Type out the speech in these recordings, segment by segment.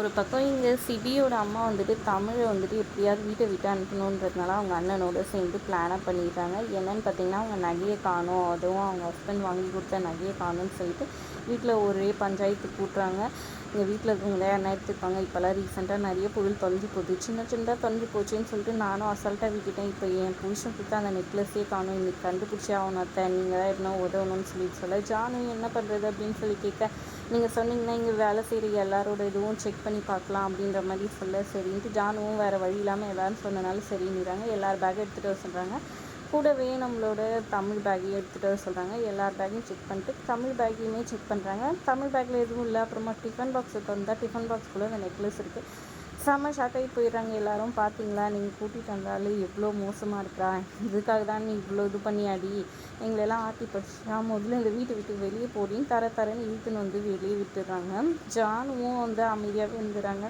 ஒரு பக்கம் இங்கே சிபியோட அம்மா வந்துட்டு தமிழை வந்துட்டு எப்படியாவது வீட்டை விட்டு அனுப்பணுன்றதுனால அவங்க அண்ணனோட சேர்ந்து பிளானாக பண்ணிட்டாங்க என்னன்னு பார்த்தீங்கன்னா அவங்க நகையை காணும். அதுவும் அவங்க ஹஸ்பண்ட் வாங்கி கொடுத்த நகையை காணும்னு சொல்லிட்டு வீட்டில் ஒரே பஞ்சாயத்து கூட்டுறாங்க. எங்கள் வீட்டில் இருக்கவங்களே என்ன எடுத்துருப்பாங்க இப்போல்லாம் ரீசெண்டாக நிறைய பொருள் தொலைஞ்சு போகுது. சின்ன சின்னதாக தொலைஞ்சு போச்சுன்னு சொல்லிட்டு நானும் அசால்ட்டாக விட்டுட்டேன். இப்போ என் புருஷன் கொடுத்தா அந்த நெக்லஸே காணும். இன்னைக்கு கண்டுபிடிச்சி ஆகணும் அத்தை. நீங்கள் தான் என்ன உதவணும்னு சொல்லிட்டு சொல்ல. ஜானு என்ன பண்ணுறது அப்படின்னு சொல்லி கேட்க நீங்கள் சொன்னீங்கன்னா இங்கே வேலை செய்கிற எல்லாரோட இதுவும் செக் பண்ணி பார்க்கலாம் அப்படின்ற மாதிரி சொல்ல சரின்ட்டு ஜானுவும் வேறு வழி இல்லாமல் எல்லோரும் சொன்னனால சரின்னுறாங்க எல்லார் பேக் எடுத்துகிட்டு வர சொல்கிறாங்க கூடவே நம்மளோட தமிழ் பேக்கையும் எடுத்துகிட்டு வர சொல்கிறாங்க எல்லார் பேக்கையும் செக் பண்ணிட்டு தமிழ் பேக்கையுமே செக் பண்ணுறாங்க தமிழ் பேக்கில் எதுவும் இல்லை. அப்புறமா டிஃபன் பாக்ஸை திறந்தா டிஃபன் பாக்ஸ்குள்ளே அந்த நெக்லஸ் இருக்குது செம்ம ஷாக்காகி போயிடுறாங்க எல்லாரும். பார்த்தீங்களா நீங்கள் கூட்டிகிட்டு வந்தாலும் எவ்வளோ மோசமாக இருக்கா? இதுக்காக தான் நீ இவ்வளோ இது பண்ணியாடி? எங்களெல்லாம் ஆட்டி படிச்சா முதல்ல இந்த வீட்டை விட்டு வெளியே போடின்னு தர தரன்னு இழுத்துன்னு வந்து வெளியே விட்டுடுறாங்க. ஜானுவும் வந்து அமைதியாகவே இருந்துடுறாங்க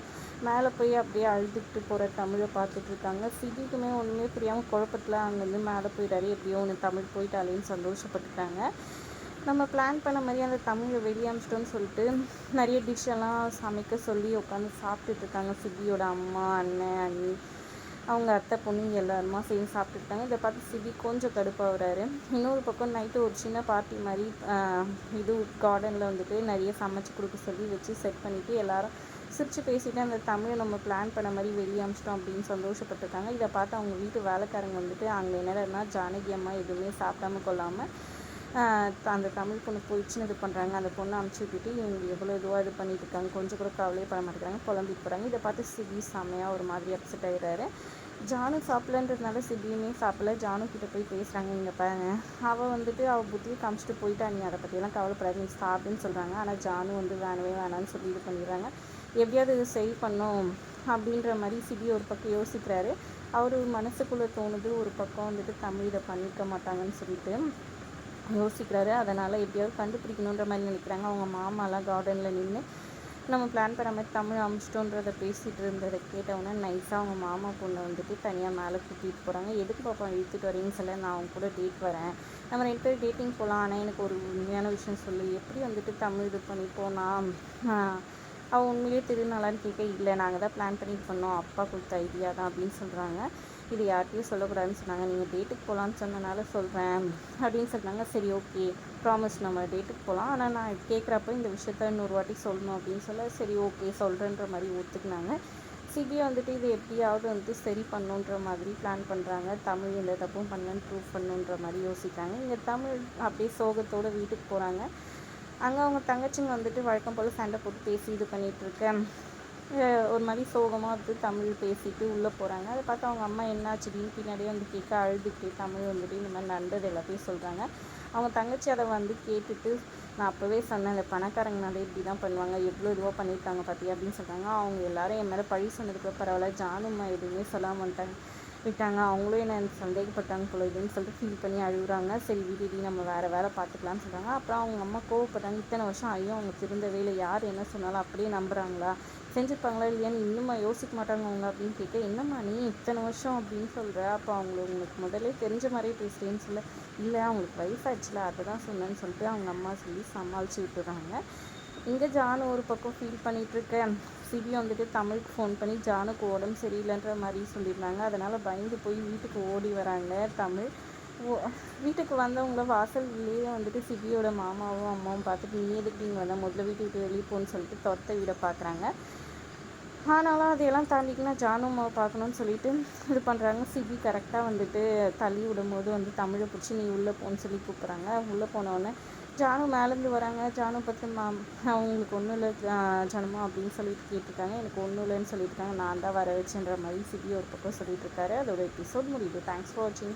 மேலே போய் அப்படியே அழுதுகிட்டு போகிற தமிழை பார்த்துட்டு இருக்காங்க. சிட்டிக்குமே ஒன்றுமே புரியாமல் குழப்பத்தில் அங்கேருந்து மேலே போயிட்டாரு எப்படியோ ஒன்று தமிழ் போயிட்டாலேன்னு சந்தோஷப்பட்டுட்டாங்க நம்ம பிளான் பண்ண மாதிரி அந்த தமிழை வெளியமிச்சிட்டோன்னு சொல்லிட்டு நிறைய டிஷ்ஷெல்லாம் சமைக்க சொல்லி உட்காந்து சாப்பிட்டுட்டு இருக்காங்க. சிபியோட அம்மா அண்ணன் அண்ணி அவங்க அத்தை பொண்ணு எல்லாருமா சேர்ந்து சாப்பிட்டுருக்காங்க இதை பார்த்து சிபி கொஞ்சம் கடுப்பாகிறாரு. இன்னொரு பக்கம் நைட்டு ஒரு சின்ன பார்ட்டி மாதிரி இது கார்டனில் வந்துட்டு நிறைய சமைச்சு கொடுக்க சொல்லி வச்சு செட் பண்ணிவிட்டு எல்லாரும் சிரித்து பேசிட்டு அந்த தமிழை நம்ம பிளான் பண்ண மாதிரி வெளியே அமிச்சிட்டோம் அப்படின்னு சந்தோஷப்பட்டிருக்காங்க. இதை பார்த்து அவங்க வீட்டு வேலைக்காரங்க வந்துட்டு அங்கே என்னடனா ஜானகி அம்மா எதுவுமே சாப்பிடாம கொள்ளாமல் அந்த தமிழ் பொண்ணு போயிடுச்சுன்னு இது பண்ணுறாங்க அந்த பொண்ணை அனுப்பிச்சி விட்டுட்டு இவங்க எவ்வளோ இதுவாக இது பண்ணிட்டு இருக்காங்க. கொஞ்சம் கூட கவலையே பண்ண மாட்டேங்கிறாங்க. புலம்பிட்டு போகிறாங்க இதை பார்த்து சிபி செம்மையாக ஒரு மாதிரி அப்செட் ஆகிடுறாரு ஜானு சாப்பிட்லன்றதுனால சிபியுமே சாப்பிடல. ஜானு கிட்ட போய் பேசுகிறாங்க இங்கே பாருங்க. அவள் வந்துட்டு அவள் புத்தியை காமிச்சிட்டு போயிட்டா. நீ அதை பற்றியெல்லாம் கவலைப்படாது. நீ சாப்பிடுன்னு சொல்கிறாங்க ஆனால் ஜானு வந்து வேணவே வேணான்னு சொல்லி இது பண்ணிடுறாங்க. எப்படியாவது இது சரி பண்ணும் அப்படின்ற மாதிரி சிபி ஒரு பக்கம் யோசிக்கிறாரு. அவர் மனசுக்குள்ளே தோணுது ஒரு பக்கம் வந்துட்டு தமிழ் இதை பண்ணிக்க மாட்டாங்கன்னு சொல்லிட்டு. யோசிக்கிறாரு. அதனால் எப்படியாவது கண்டுபிடிக்கணுன்ற மாதிரி நினைக்கிறாங்க. அவங்க மாமாலாம் கார்டனில் நின்று நம்ம பிளான் பண்ண மாதிரி தமிழ் அமிச்சிட்டோன்றதை பேசிகிட்டு இருந்ததை கேட்டவுடனே நைஸாக அவங்க மாமா பொண்ணை வந்துட்டு தனியாக மேலே கூட்டிகிட்டு போகிறாங்க எதுக்கு பாப்பா இழுத்துட்டு வரீங்கன்னு சொல்ல நான் அவங்க கூட டேட் வரேன். நம்ம ரெண்டு பேர் டேட்டிங் போகலாம் ஆனால் எனக்கு ஒரு உண்மையான விஷயம் சொல்லு. எப்படி வந்துட்டு தமிழ் இது பண்ணி போனால் அவள் உண்மையிலேயே திருநாளான்னு கேட்க இல்லை நாங்கள் தான் பிளான் பண்ணிட்டு பண்ணோம். அப்பா கொடுத்த ஐடியா தான் அப்படின்னு சொல்கிறாங்க இது யார்கிட்டையும் சொல்லக்கூடாதுன்னு சொன்னாங்க. நீங்கள் டேட்டுக்கு போகலான்னு சொன்னனால சொல்கிறேன் அப்படின்னு சொன்னாங்க. சரி ஓகே ப்ராமிஸ் நம்ம டேட்டுக்கு போகலாம் ஆனால் நான் கேட்குறப்ப இந்த விஷயத்த இன்னொரு வாட்டி சொல்லணும் அப்படின்னு சொல்ல சரி ஓகே சொல்கிறேன்ற மாதிரி ஒத்துக்குனாங்க. சிபிஐ வந்துட்டு இது எப்படியாவது வந்து சரி பண்ணுன்ற மாதிரி பிளான் பண்ணுறாங்க தமிழ் எந்த தப்பும் பண்ணலன்னு ப்ரூவ் பண்ணுன்ற மாதிரி யோசிக்கிறாங்க. இங்கே தமிழ் அப்படியே சோகத்தோடு வீட்டுக்கு போகிறாங்க அங்கே அவங்க தங்கச்சிங்க வந்துட்டு வழக்கம் போல் சண்டை போட்டு பேசி இது பண்ணிகிட்ருக்கேன் ஒரு மாதிரி சோகமாக வந்து தமிழ் பேசிட்டு உள்ளே போகிறாங்க அதை பார்த்து அவங்க அம்மா என்னாச்சு? பின்னாடியே வந்து கேட்க அழுதுட்டு தமிழ் வந்துட்டு இந்த மாதிரி நடந்தது எல்லாத்தையும் சொல்கிறாங்க அவங்க தங்கச்சி அதை வந்து கேட்டுட்டு நான் அப்போவே சொன்னேன் இந்த பணக்காரங்கனாலே இப்படி தான் பண்ணுவாங்க எவ்வளோ இதுவாக பண்ணியிருக்காங்க பார்த்தியா அப்படின்னு சொல்கிறாங்க அவங்க எல்லாரும் என் மேலே பழி சொன்னதுக்கு பரவாயில்ல ஜானுமா எதுவுமே சொல்லாமல் வந்துட்டாங்க. விட்டாங்க. அவங்களும் என்ன சந்தேகப்பட்டாங்க போல இதுன்னு சொல்லிட்டு ஃபீல் பண்ணி அழுகுறாங்க. சரி வீடு நம்ம வேறு வேலை பார்த்துக்கலான்னு சொல்கிறாங்க அப்புறம் அவங்க அம்மா கோவப்பட்டாங்க. இத்தனை வருஷம் ஐயோ அவங்க திருந்த வேலை யார் என்ன சொன்னாலும் அப்படியே நம்புகிறாங்களா செஞ்சுருப்பாங்களா இல்லையான்னு இன்னுமா யோசிக்க மாட்டாங்க அவங்க அப்படின்னு கேட்டு என்னம்மா நீ இத்தனை வருஷம் அப்படின்னு சொல்கிற அப்போ அவங்கள உங்களுக்கு முதல்ல தெரிஞ்ச மாதிரியே பேசுகிறேன்னு சொல்ல. இல்லை அவங்களுக்கு வயசாச்சுல அதை தான் சொன்னேன்னு சொல்லிட்டு அவங்க அம்மா சொல்லி சமாளித்து விட்டுறாங்க. இங்கே ஜானு ஒரு பக்கம் ஃபீல் பண்ணிகிட்ருக்கேன் சிபி வந்துட்டு தமிழுக்கு ஃபோன் பண்ணி ஜானுக்கு உடம்பு சரியில்லைன்ற மாதிரி சொல்லியிருந்தாங்க. அதனால் பயந்து போய் வீட்டுக்கு ஓடி வராங்க தமிழ். வீட்டுக்கு வந்தவங்கள வாசல்லையே வந்துட்டு சிபியோட மாமாவும் அம்மாவும் பார்த்துட்டு நீ எதுக்கு நீங்கள் வந்தால் முதல்ல வீட்டு விட்டு வெளியே போன்னு சொல்லிட்டு தொத்த விட பார்க்குறாங்க ஆனாலும் அதையெல்லாம் தாண்டிக்கலாம் ஜானுமாவை பார்க்கணுன்னு சொல்லிட்டு இது பண்ணுறாங்க சிபி கரெக்டாக வந்துட்டு தள்ளி விடும்போது வந்து தமிழை பிடிச்சி நீ உள்ளே போன்னு சொல்லி கூப்பிட்றாங்க. உள்ளே போனோடனே ஜானு மேலேருந்து வராங்க. ஜானு பற்றி மா அவங்களுக்கு ஒன்றும் இல்லை ஜனமா அப்படின்னு சொல்லிட்டு கேட்டிருக்காங்க. எனக்கு ஒன்றும் இல்லைன்னு சொல்லியிருக்காங்க நான் தான் வர வச்சுன்ற மாதிரி சிபி ஒரு பக்கம் சொல்லிட்டு இருக்காரு. அதோட எபிசோட் முடியுது. தேங்க்ஸ் ஃபார் வாட்சிங்